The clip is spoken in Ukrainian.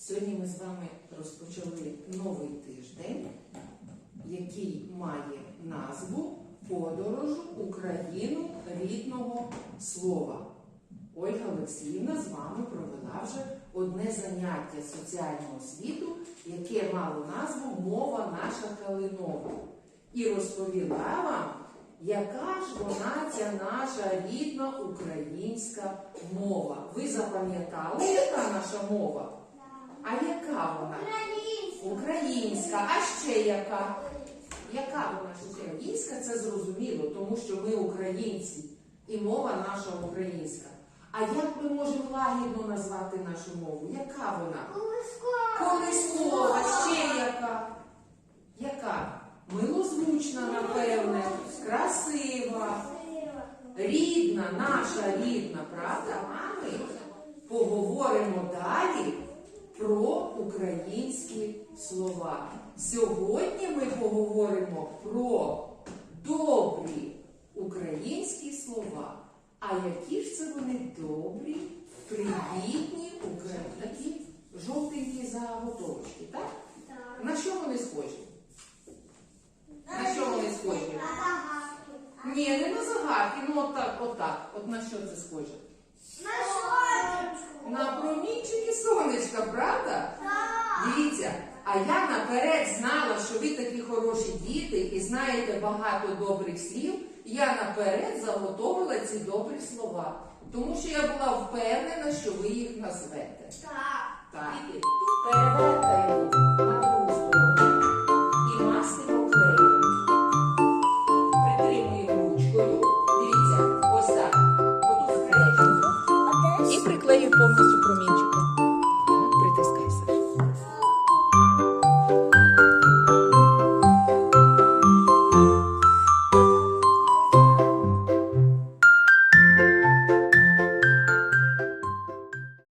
Сьогодні ми з вами розпочали новий тиждень, який має назву Подорож Україну рідного слова. Ольга Олексіївна з вами провела вже одне заняття соціального світу, яке мало назву Мова наша калинова. І розповіла вам, яка ж вона ця наша рідна українська мова. Ви запам'ятали, яка наша мова? А яка вона? Українська. А ще яка? Яка вона ж українська? Це зрозуміло, тому що ми українці і мова наша українська. А як ми можемо лагідно назвати нашу мову? Яка вона? Колискова, ще яка? Яка? Милозвучна, напевне, красива, рідна, наша рідна, правда? А ми поговоримо далі про українські слова. Сьогодні ми поговоримо про добрі українські слова. А які ж це вони добрі, привітні, українські, жовтенькі заготовочки, так? На що вони схожі? На що вони схожі? Ні, не на загадки, ну отак, отак. От на що це схоже? На промінчики сонечка, правда? А я наперед знала, що ви такі хороші діти і знаєте багато добрих слів. Я наперед заготовила ці добрі слова, тому що я була впевнена, що ви їх назвете. Так, і перевертаємо на і мастимо клеєм. Притримуємо ручкою. Дивіться, ось так. Отут краєчок. І приклею повністю промінчиком.